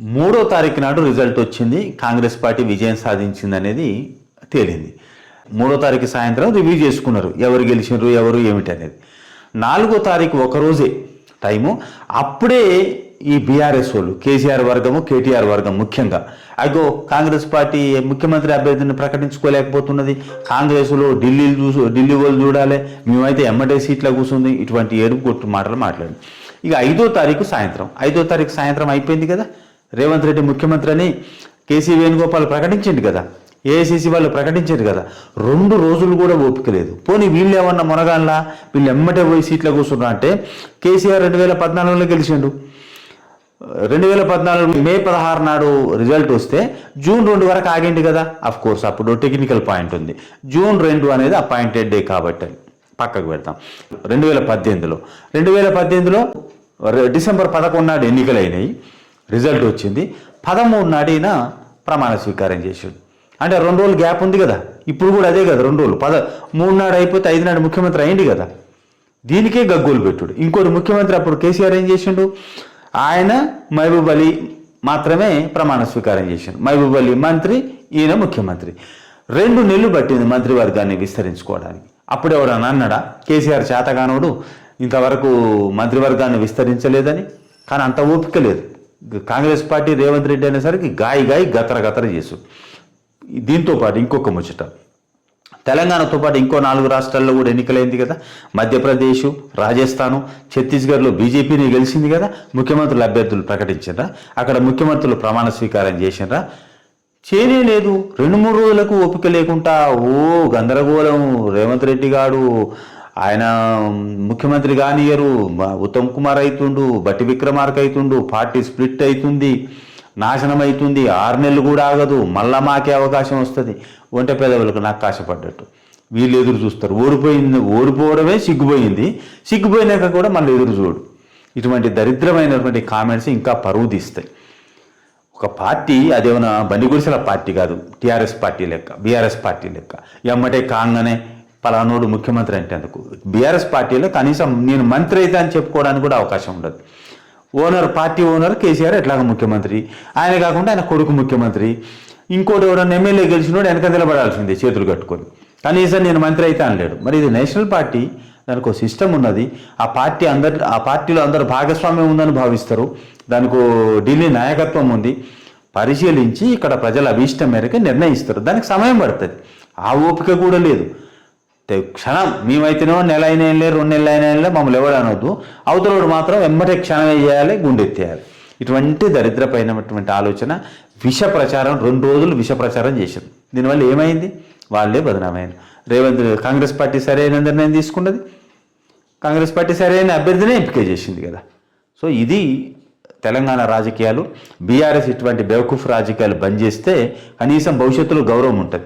మూడో తారీఖు నాడు రిజల్ట్ వచ్చింది. కాంగ్రెస్ పార్టీ విజయం సాధించింది అనేది తేలింది. మూడో తారీఖు సాయంత్రం రివ్యూ చేసుకున్నారు. ఎవరు గెలిచినారు ఎవరు ఏమిటి అనేది నాలుగో తారీఖు ఒకరోజే టైము. అప్పుడే ఈ బీఆర్ఎస్ వాళ్ళు కేసీఆర్ వర్గము కేటీఆర్ వర్గం ముఖ్యంగా. అగో కాంగ్రెస్ పార్టీ ముఖ్యమంత్రి అభ్యర్థిని ప్రకటించుకోలేకపోతున్నది. కాంగ్రెస్లో ఢిల్లీ చూసు ఢిల్లీ వాళ్ళు చూడాలి. మేమైతే ఎమ్మటే సీట్లో కూర్చుంది ఇటువంటి ఏడుపు కొట్టు మాటలు మాట్లాడి ఇక ఐదో తారీఖు సాయంత్రం. ఐదో తారీఖు సాయంత్రం అయిపోయింది కదా. రేవంత్ రెడ్డి ముఖ్యమంత్రి అని కేసీ వేణుగోపాల్ ప్రకటించింది కదా ఏఐసీసీ వాళ్ళు ప్రకటించారు కదా రెండు రోజులు కూడా ఓపిక లేదు. పోనీ వీళ్ళు ఏమన్నా మునగాన్లా వీళ్ళు ఎమ్మటే పోయి సీట్లో కూర్చున్నా అంటే కేసీఆర్ రెండు వేల పద్నాలుగులో గెలిచిండు. రెండు వేల పద్నాలుగు మే పదహారు నాడు రిజల్ట్ వస్తే జూన్ రెండు వరకు ఆగింది కదా. అఫ్ కోర్స్ అప్పుడు టెక్నికల్ పాయింట్ ఉంది. జూన్ రెండు అనేది అపాయింటెడ్ డే కాబట్టి పక్కకు పెడతాం. రెండు వేల పద్దెనిమిదిలో. రెండు వేల పద్దెనిమిదిలో డిసెంబర్ పదకొండు నాడు ఎన్నికలు అయినాయి. రిజల్ట్ వచ్చింది. పదమూడు నాడిన ప్రమాణ స్వీకారం చేసాడు. అంటే రెండు రోజులు గ్యాప్ ఉంది కదా. ఇప్పుడు కూడా అదే కదా రెండు రోజులు. పద మూడు నాడు అయిపోతే ఐదు నాడు ముఖ్యమంత్రి అయింది కదా. దీనికే గగ్గోలు పెట్టుడు. ఇంకోటి ముఖ్యమంత్రి అప్పుడు కేసీఆర్ ఏం చేసిండు? ఆయన మహబూబ్ అలీ మాత్రమే ప్రమాణ స్వీకారం చేసిండు. మహబూబ్ అలీ మంత్రి ఈయన ముఖ్యమంత్రి. రెండు నెలలు పట్టింది మంత్రివర్గాన్ని విస్తరించుకోవడానికి. అప్పుడు ఎవరన్నా అన్నాడా? కేసీఆర్ చేతగానోడు ఇంతవరకు మంత్రివర్గాన్ని విస్తరించలేదని. కానీ అంత ఓపిక లేదు. కాంగ్రెస్ పార్టీ రేవంత్ రెడ్డి అనేసరికి గాయి గాయి గతర గతర చేసు. దీంతో పాటు ఇంకొక ముచ్చట. తెలంగాణతో పాటు ఇంకో నాలుగు రాష్ట్రాల్లో కూడా ఎన్నికలైంది కదా. మధ్యప్రదేశ్ రాజస్థాను ఛత్తీస్గఢ్లో బీజేపీని గెలిచింది కదా. ముఖ్యమంత్రులు అభ్యర్థులు ప్రకటించారా అక్కడ ముఖ్యమంత్రులు ప్రమాణ స్వీకారం చేసినరా చేయనే లేదు. రెండు మూడు రోజులకు ఓపిక లేకుండా ఓ గందరగోళం. రేవంత్ రెడ్డి గారు ఆయన ముఖ్యమంత్రి కానియరు ఉత్తమ్ కుమార్ అవుతుండు బట్టి విక్రమార్క అవుతుండు పార్టీ స్ప్లిట్ అవుతుంది నాశనం అవుతుంది ఆరు నెలలు కూడా ఆగదు మళ్ళా మాకే అవకాశం వస్తుంది. ఒంటె పెదవులకు నాకు కాశపడ్డట్టు వీళ్ళు ఎదురు చూస్తారు. ఓడిపోయింది ఓడిపోవడమే సిగ్గుపోయింది. సిగ్గుపోయినాక కూడా మళ్ళీ ఎదురు చూడు. ఇటువంటి దరిద్రమైనటువంటి కామెంట్స్ ఇంకా పరువు తీస్తాయి. ఒక పార్టీ అదేమన్నా బండి గుడిసెల పార్టీ కాదు టీఆర్ఎస్ పార్టీ లెక్క బీఆర్ఎస్ పార్టీ లెక్క. ఎమ్మటే కాంగనే పలానోడు ముఖ్యమంత్రి అంటే అందుకు బీఆర్ఎస్ పార్టీలో కనీసం నేను మంత్రి అయితే అని చెప్పుకోవడానికి కూడా అవకాశం ఉండదు. ఓనర్ పార్టీ ఓనర్ కేసీఆర్ ఎట్లాగ ముఖ్యమంత్రి? ఆయన కాకుండా ఆయన కొడుకు ముఖ్యమంత్రి. ఇంకోటి ఎవరైనా ఎమ్మెల్యే గెలిచినోడు వెనక నిలబడాల్సిందే చేతులు కట్టుకొని. కనీసం నేను మంత్రి అయితే అనలేడు. మరి ఇది నేషనల్ పార్టీ దానికి ఒక సిస్టమ్ ఉన్నది. ఆ పార్టీ అందరి ఆ పార్టీలో అందరు భాగస్వామ్యం ఉందని భావిస్తారు. దానికి ఢిల్లీ నాయకత్వం ఉంది. పరిశీలించి ఇక్కడ ప్రజల అభీష్టం మేరకు నిర్ణయిస్తారు. దానికి సమయం పడుతుంది. ఆ ఓపిక కూడా లేదు. క్షణం మేమైతేనో నెల అయినా లేదు రెండు నెలలు అయినా లేదు మమ్మల్ని ఎవడు అనొద్దు. అవతలోడు మాత్రం వెంబటే క్షణం వేయాలి గుండెత్తేయాలి ఇటువంటి దరిద్రపైనటువంటి ఆలోచన విష ప్రచారం రెండు రోజులు విష ప్రచారం చేశారు. దీనివల్ల ఏమైంది? వాళ్ళే బదనామైంది రేవంత్ కాంగ్రెస్ పార్టీ సరైన నిర్ణయం తీసుకున్నది. కాంగ్రెస్ పార్టీ సరైన అభ్యర్థినే ఎంపిక చేసింది కదా. సో ఇది తెలంగాణ రాజకీయాలు. బీఆర్ఎస్ ఇటువంటి బేవకూఫ్ రాజకీయాలు బంద్ చేస్తే కనీసం భవిష్యత్తులో గౌరవం ఉంటుంది.